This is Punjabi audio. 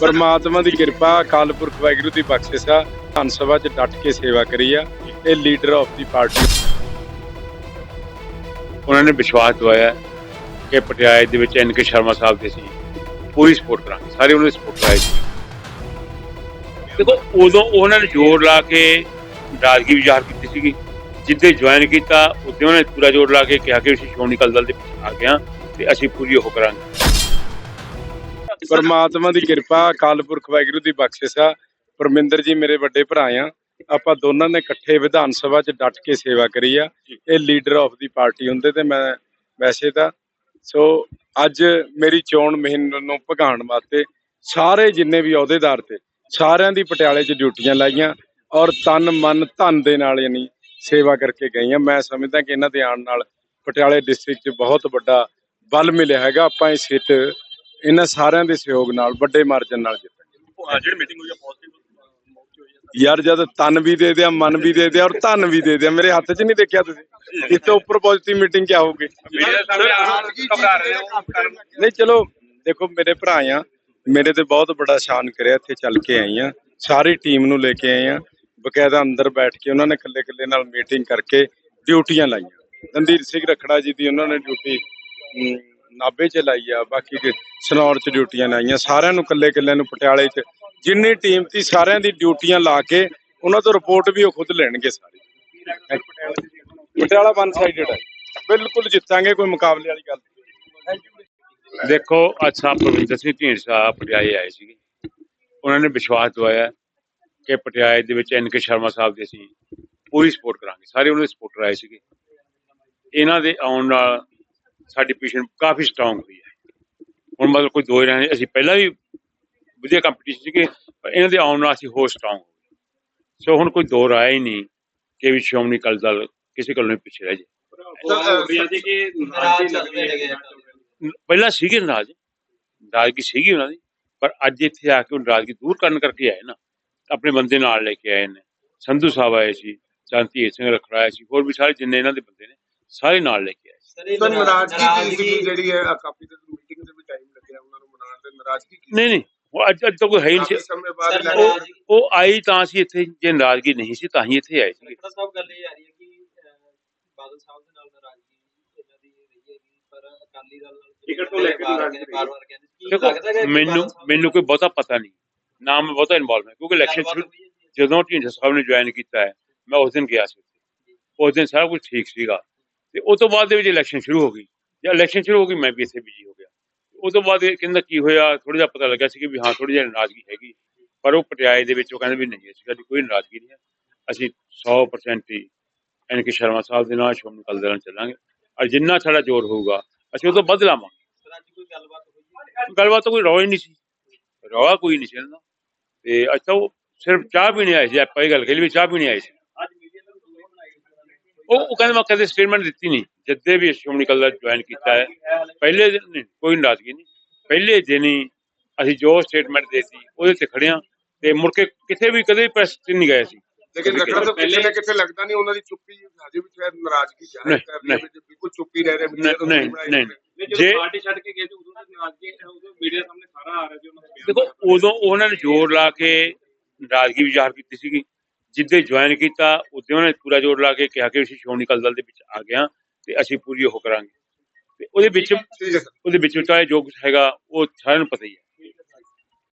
ਪਰਮਾਤਮਾ ਦੀ ਕਿਰਪਾ ਅਕਾਲ ਪੁਰਖ ਵਾਹਿਗੁਰੂ ਦੀ ਬਖਸ਼ਿਸ਼ ਆ। ਧੰਨ ਸਭਾ 'ਚ ਡਟ ਕੇ ਸੇਵਾ ਕਰੀ ਆ। ਇਹ ਲੀਡਰ ਆਫ ਦੀ ਪਾਰਟੀ ਉਹਨਾਂ ਨੇ ਵਿਸ਼ਵਾਸ ਦਵਾਇਆ ਕਿ ਪਟਿਆਲੇ ਦੇ ਵਿੱਚ ਐਨ ਕੇ ਸ਼ਰਮਾ ਸਾਹਿਬ ਦੇ ਸੀ। ਪੂਰੀ ਸਪੋਰਟ ਕਰਾਂਗੇ। ਸਾਰੇ ਉਹਨਾਂ ਦੀ ਸਪੋਰਟ ਕਰਾਏ ਸੀ। ਦੇਖੋ, ਉਦੋਂ ਉਹਨਾਂ ਨੇ ਜ਼ੋਰ ਲਾ ਕੇ ਰਾਜਗੀ ਵੀ ਜ਼ਾਹਰ ਕੀਤੀ ਸੀਗੀ। ਜਿੱਦੇ ਜੁਆਇਨ ਕੀਤਾ ਉਦੋਂ ਉਹਨਾਂ ਨੇ ਪੂਰਾ ਜ਼ੋਰ ਲਾ ਕੇ ਕਿਹਾ ਕਿ ਅਸੀਂ ਸ਼੍ਰੋਮਣੀ ਅਕਾਲੀ ਦਲ ਦੇ ਵਿੱਚ ਆ ਗਏ ਤੇ ਅਸੀਂ ਪੂਰੀ ਉਹ ਕਰਾਂਗੇ। ਪਰਮਾਤਮਾ ਦੀ ਕਿਰਪਾ, ਅਕਾਲ ਪੁਰਖ ਵਾਹਿਗੁਰੂ ਦੀ ਬਖਸ਼ਿਸ਼ ਆ। ਪਰਮਿੰਦਰ ਜੀ ਮੇਰੇ ਵੱਡੇ ਭਰਾ ਆ। ਆਪਾਂ ਦੋਨਾਂ ਨੇ ਇਕੱਠੇ ਵਿਧਾਨ ਸਭਾ 'ਚ ਡਟ ਕੇ ਸੇਵਾ ਕਰੀ ਆ। ਇਹ ਲੀਡਰ ਆਫ ਦੀ ਪਾਰਟੀ ਹੁੰਦੇ ਤੇ ਮੈਂ ਵੈਸੇ ਤਾਂ, ਸੋ ਅੱਜ ਮੇਰੀ ਚੋਣ ਮੁਹਿੰਮ ਨੂੰ ਭਗਾਉਣ ਵਾਸਤੇ ਸਾਰੇ ਜਿੰਨੇ ਵੀ ਅਹੁਦੇਦਾਰ ਤੇ, ਸਾਰਿਆਂ ਦੀ ਪਟਿਆਲੇ 'ਚ ਡਿਊਟੀਆਂ ਲਾਈਆਂ ਔਰ ਤਨ ਮਨ ਧਨ ਦੇ ਨਾਲ ਯਾਨੀ ਸੇਵਾ ਕਰਕੇ ਗਈਆਂ। ਮੈਂ ਸਮਝਦਾ ਕਿ ਇਹਨਾਂ ਦੇ ਆਉਣ ਨਾਲ ਪਟਿਆਲੇ ਡਿਸਟ੍ਰਿਕਟ 'ਚ ਬਹੁਤ ਵੱਡਾ ਬਲ ਮਿਲਿਆ ਹੈਗਾ। ਆਪਾਂ ਇਹ ਸਿੱਟ ਇਹਨਾਂ ਸਾਰਿਆਂ ਦੇ ਸਹਿਯੋਗ ਨਾਲ ਵੱਡੇ ਮਾਰਜਨ ਨਾਲ ਜਿੱਤਾਂਗੇ। ਜਿਹੜੀ ਮੀਟਿੰਗ ਹੋਈ ਹੈ ਪੋਜ਼ਿਟਿਵ ਯਾਰ ਜਦ ਤਨ ਵੀ ਦੇ ਦਿਆ ਮਨ ਵੀ ਦੇ ਦਿਆ ਔਰ ਧਨ ਵੀ ਦੇ ਦਿਆ ਮੇਰੇ ਹੱਥ 'ਚ ਨਹੀਂ ਦੇਖਿਆ ਤੁਸੀਂ? ਇਸ ਤੋਂ ਉੱਪਰ ਪੋਜ਼ਿਟਿਵ ਮੀਟਿੰਗ ਕਿਆ ਹੋਊਗੀ? ਨਹੀਂ ਚਲੋ ਦੇਖੋ ਮੇਰੇ ਭਰਾ ਆ ਮੇਰੇ ਤੇ ਬਹੁਤ ਬੜਾ ਸ਼ਾਨ ਕਰਿਆ ਇੱਥੇ ਚੱਲ ਕੇ ਆਈ ਆ ਸਾਰੀ ਟੀਮ ਨੂੰ ਲੈ ਕੇ ਆਏ ਆ ਬਕਾਇਦਾ ਅੰਦਰ ਬੈਠ ਕੇ ਉਹਨਾਂ ਨੇ ਇਕੱਲੇ ਇਕੱਲੇ ਨਾਲ ਮੀਟਿੰਗ ਕਰਕੇ ਡਿਊਟੀਆਂ ਲਾਈਆਂ। ਰਣਧੀਰ ਸਿੰਘ ਰਖੜਾ ਜੀ ਦੀ ਉਹਨਾਂ ਨੇ ਡਿਊਟੀ ਨਾਭੇ 'ਚ ਲਾਈ ਆ ਬਾਕੀ ਦੇ ਸਨੌਰ 'ਚ ਡਿਊਟੀਆਂ ਲਾਈਆਂ ਸਾਰਿਆਂ ਨੂੰ ਇਕੱਲੇ ਇਕੱਲੇ ਨੂੰ ਪਟਿਆਲੇ 'ਚ। ਜਿੰਨੀ ਟੀਮ ਸੀ ਸਾਰਿਆਂ ਦੀ ਡਿਊਟੀਆਂ ਲਾ ਕੇ ਉਹਨਾਂ ਤੋਂ ਰਿਪੋਰਟ ਵੀ ਉਹ ਖੁਦ ਲੈਣਗੇ ਸਾਰੇ। ਪਟਿਆਲਾ ਵਨ ਸਾਈਡਡ ਹੈ ਬਿਲਕੁਲ ਜਿੱਤਾਂਗੇ ਕੋਈ ਮੁਕਾਬਲੇ ਵਾਲੀ ਗੱਲ ਨਹੀਂ। ਦੇਖੋ ਅੱਜ ਸਾਹਿਬ ਪ੍ਰਵਿੰਦਰ ਸਿੰਘ ਢੀਂਡਸਾ ਪਟਿਆਲੇ ਆਏ ਸੀਗੇ। ਉਹਨਾਂ ਨੇ ਵਿਸ਼ਵਾਸ ਦਵਾਇਆ ਕਿ ਪਟਿਆਲੇ ਦੇ ਵਿੱਚ ਐਨ ਕੇ ਸ਼ਰਮਾ ਸਾਹਿਬ ਦੇ ਅਸੀਂ ਪੂਰੀ ਸਪੋਰਟ ਕਰਾਂਗੇ। ਸਾਰੇ ਉਹਨਾਂ ਦੇ ਸਪੋਰਟਰ ਆਏ ਸੀਗੇ। ਇਹਨਾਂ ਦੇ ਆਉਣ ਨਾਲ ਸਾਡੀ ਪੋਜੀਸ਼ਨ ਕਾਫੀ ਸਟਰੋਂਗ ਹੋਈ ਹੈ। ਹੁਣ ਮਤਲਬ ਕੋਈ ਦੋ ਰਹੇ ਅਸੀਂ ਪਹਿਲਾਂ ਵੀ ਵਧੀਆ ਕੰਪੀਟੀਸ਼ਨ ਸੀਗੇ ਪਰ ਇਹਨਾਂ ਦੇ ਆਉਣ ਨਾਲ ਅਸੀਂ ਹੋਰ ਸਟਰੋਂਗ ਹੋ ਗਏ ਸੋ ਹੁਣ ਕੋਈ ਦੋ ਰਾਏ ਹੀ ਨਹੀਂ ਕਿ ਵੀ ਸ਼੍ਰੋਮਣੀ ਅਕਾਲੀ ਦਲ ਕਿਸੇ ਕੋਲ ਨਹੀਂ ਪਿੱਛੇ ਰਹਿ ਜੇ। ਪਹਿਲਾਂ ਸੀਗੇ ਨਾਰਾਜ਼ ਨਾਰਾਜ਼ਗੀ ਸੀਗੀ ਉਹਨਾਂ ਦੀ ਪਰ ਅੱਜ ਇੱਥੇ ਆ ਕੇ ਉਹ ਨਾਰਾਜ਼ਗੀ ਦੂਰ ਕਰਨ ਕਰਕੇ ਆਏ ਨਾ ਆਪਣੇ ਬੰਦੇ ਨਾਲ ਲੈ ਕੇ ਆਏ ਨੇ। ਸੰਧੂ ਸਾਹਿਬ ਆਏ ਸੀ ਸ਼ਾਂਤੀ ਸਿੰਘ ਰਖੜਾ ਆਏ ਸੀ ਹੋਰ ਵੀ ਸਾਰੇ ਜਿੰਨੇ ਇਹਨਾਂ ਦੇ ਬੰਦੇ ਨੇ ਸਾਰੇ ਨਾਲ ਲੈ ਕੇ ਆਏ ਸੀ। ਤਾਂ ਨਾਰਾਜ਼ਗੀ ਕੀ ਜਿਹੜੀ ਹੈ ਕਾਫੀ ਦਿਨ ਮੀਟਿੰਗ ਦੇ ਵੀ ਟਾਈਮ ਲੱਗਿਆ ਉਹਨਾਂ ਨੂੰ ਮਨਾਉਣ ਦੇ ਨਾਰਾਜ਼ਗੀ ਕੀ ਨਹੀਂ ਨਹੀਂ ਉਹ ਅੱਜ ਅੱਜ ਤਾਂ ਕੋਈ ਹੈ ਹੀ ਕਾਫੀ ਨਹੀਂ ਸੀ। ਸਮੇਂ ਬਾਅਦ ਸਰ, ਉਹ ਉਹ ਆਈ ਤਾਂ ਸੀ ਇੱਥੇ ਜੇ ਨਾਰਾਜ਼ਗੀ ਨਹੀਂ ਸੀ ਤਾਂ ਹੀ ਇੱਥੇ ਆਏ ਸੀ ਡਾਕਟਰ ਸਾਹਿਬ ਗੱਲ ਇਹ ਆ ਰਹੀ ਹੈ ਕਿ ਅਹ, ਬਾਦਲ ਸਾਹਿਬ ਦੇ ਨਾਲ ਨਾਰਾਜ਼ਗੀ ਇਹਨਾਂ ਦੀ ਰਹੀ ਹੈਗੀ ਪਰ ਅਕਾਲੀ ਦਲ ਨਾਲ ਟਿਕਟ ਤੋਂ ਲੈ ਕੇ ਨਾਰਾਜ਼ਗੀ ਰਹੀ ਹੈ। ਬਾਰ-ਬਾਰ ਕਹਿੰਦੇ ਸੀ। ਕੀ ਲੱਗਦਾ ਹੈਗਾ ਦੇਖੋ ਕਿ ਮੈਨੂੰ ਬਾਦਲ ਸਾਹਿਬ ਮੈਨੂੰ ਕੋਈ ਬਹੁਤਾ ਪਤਾ ਨਹੀਂ ਨਾ ਮੈਂ ਬਹੁਤਾ ਇਨਵੋਲਵ ਹੈ ਕਿਉਂਕਿ ਇਲੈਕਸ਼ਨ ਗੱਲਬਾਤ ਸ਼ੁਰੂ ਹੋਈ ਹੈ ਜੀ? ਜਦੋਂ ਢੀਂਡਸਾ ਸਾਹਿਬ ਨੇ ਜੁਆਇਨ ਕੀਤਾ ਹੈ ਮੈਂ ਉਸ ਦਿਨ ਗਿਆ ਸੀ ਉੱਥੇ। ਉਸ ਦਿਨ ਸਾਰਾ ਕੁਝ ਠੀਕ ਸੀਗਾ ਤੇ ਉਸ ਤੋਂ ਬਾਅਦ ਦੇ ਵਿੱਚ ਇਲੈਕਸ਼ਨ ਸ਼ੁਰੂ ਹੋ ਗਈ। ਜਦ ਇਲੈਕਸ਼ਨ ਸ਼ੁਰੂ ਹੋ ਗਈ, ਮੈਂ ਵੀ ਇੱਥੇ ਬਿਜ਼ੀ ਹੋ ਗਿਆ। ਉਸ ਤੋਂ ਬਾਅਦ ਇਹ ਕਹਿੰਦਾ ਕੀ ਹੋਇਆ ਥੋੜਾ ਜਿਹਾ ਪਤਾ ਲੱਗਿਆ ਸੀ ਕਿ ਵੀ ਹਾਂ ਥੋੜੀ ਜਿਹੀ ਨਾਰਾਜ਼ਗੀ ਹੈਗੀ। ਪਰ ਉਹ ਪਟਿਆਲੇ ਦੇ ਵਿੱਚ ਉਹ ਕਹਿੰਦੇ ਵੀ ਨਹੀਂ, ਅਸੀਂ ਕੋਈ ਨਾਰਾਜ਼ਗੀ ਨਹੀਂ ਹੈ। ਅਸੀਂ 100% ਹੀ ਐਨ ਕੇ ਸ਼ਰਮਾ ਸਾਹਿਬ ਦੇ ਨਾਲ, ਸ਼੍ਰੋਮਣੀ ਅਕਾਲੀ ਦਲ ਨਾਲ ਚੱਲਾਂਗੇ। ਔਰ ਜਿੰਨਾ ਸਾਡਾ ਜ਼ੋਰ ਹੋਊਗਾ, ਅਸੀਂ ਉਹ ਤੋਂ ਵੱਧ ਲਾਵਾਂਗੇ। ਗੱਲਬਾਤ ਹੋਈ ਕੋਈ ਰੌਲਾ ਹੀ ਨਹੀਂ ਸੀ। ਰੌਲਾ ਕੋਈ ਨਹੀਂ ਸੀ ਇਹਨਾਂ ਤੇ ਅੱਜ ਤਾਂ ਉਹ ਸਿਰਫ ਚਾਹ ਪੀਣੇ ਆਏ ਸੀ, ਆਪਾਂ ਇਹ ਗੱਲ ਕਹੀ ਵੀ ਚਾਹ ਪੀਣੇ ਆਏ ਸੀ ਅੱਜ ਮੀਡੀਆ ਨੂੰ ਵੀਡੀਓ ਬਣਾਈ ਉਹ ਉਹ ਕਹਿੰਦੇ ਮੈਂ ਕਦੇ ਸਟੇਟਮੈਂਟ ਦਿੱਤੀ ਨਹੀਂ। ਜਿੱਦੇ ਵੀ ਸ਼੍ਰੋਮਣੀ ਅਕਾਲੀ ਦਲ ਜੁਆਇਨ ਕੀਤਾ ਹੈ ਪਹਿਲੇ ਦਿਨ ਨਹੀਂ, ਕੋਈ ਨਾਰਾਜ਼ਗੀ ਨਹੀਂ। ਪਹਿਲੇ ਦਿਨ ਹੀ ਅਸੀਂ ਜੋ ਸਟੇਟਮੈਂਟ ਦੇਤੀ ਉਹਦੇ ਤੇ ਖੜਿਆ ਤੇ ਮੁੜ ਕੇ ਕਿਤੇ ਵੀ ਕਦੇ ਪ੍ਰੈਸ ਚ ਨਹੀਂ ਗਏ ਸੀ ਲੇਕਿਨ ਰੱਖਣਾ ਤਾਂ ਕਿਤੇ ਨਾ ਕਿਤੇ ਲੱਗਦਾ ਨਹੀਂ ਉਹਨਾਂ ਦੀ ਚੁੱਪੀ ਹਜੇ ਵੀ ਸ਼ਾਇਦ ਨਾਰਾਜ਼ਗੀ ਜ਼ਾਹਿਰ ਨਹੀਂ, ਕਰ ਰਹੀ ਨਹੀਂ। ਹੈ ਵੀ ਬਿਲਕੁਲ ਚੁੱਪੀ ਰਹਿ ਰਹੇ ਨਹੀਂ ਨਹੀਂ ਨਹੀਂ। ਜਦੋਂ ਜੇ ਪਾਰਟੀ ਛੱਡ ਕੇ ਗਏ ਸੀ ਉਦੋਂ ਤੱਕ ਨਾਰਾਜ਼ਗੀ ਉਦੋਂ ਮੀਡੀਆ ਸਾਹਮਣੇ ਸਾਰਾ ਆ ਰਿਹਾ ਸੀ ਉਹਨਾਂ ਦਾ ਬਿਆਨ ਦੇਖੋ ਉਦੋਂ ਉਹਨਾਂ ਨੇ ਜ਼ੋਰ ਲਾ ਕੇ ਨਾਰਾਜ਼ਗੀ ਵੀ ਜ਼ਾਹਰ ਕੀਤੀ ਸੀਗੀ। ਜਿੱਦੇ ਜੁਆਇਨ ਕੀਤਾ ਉਦੋਂ ਉਹਨਾਂ ਨੇ ਪੂਰਾ ਜ਼ੋਰ ਲਾ ਕੇ ਕਿਹਾ ਕਿ ਅਸੀਂ ਸ਼੍ਰੋਮਣੀ ਅਕਾਲੀ ਦਲ ਦੇ ਵਿੱਚ ਆ ਹਾਂ ਤੇ ਅਸੀਂ ਪੂਰੀ ਉਹ ਕਰਾਂਗੇ। ਤੇ ਉਹਦੇ ਵਿੱਚ ਉਹਦੇ ਵਿੱਚ ਚਾਹੇ ਜੋ ਕੁਝ ਹੈਗਾ ਉਹ ਸਾਰਿਆਂ ਨੂੰ ਪਤਾ ਹੀ ਹੈ।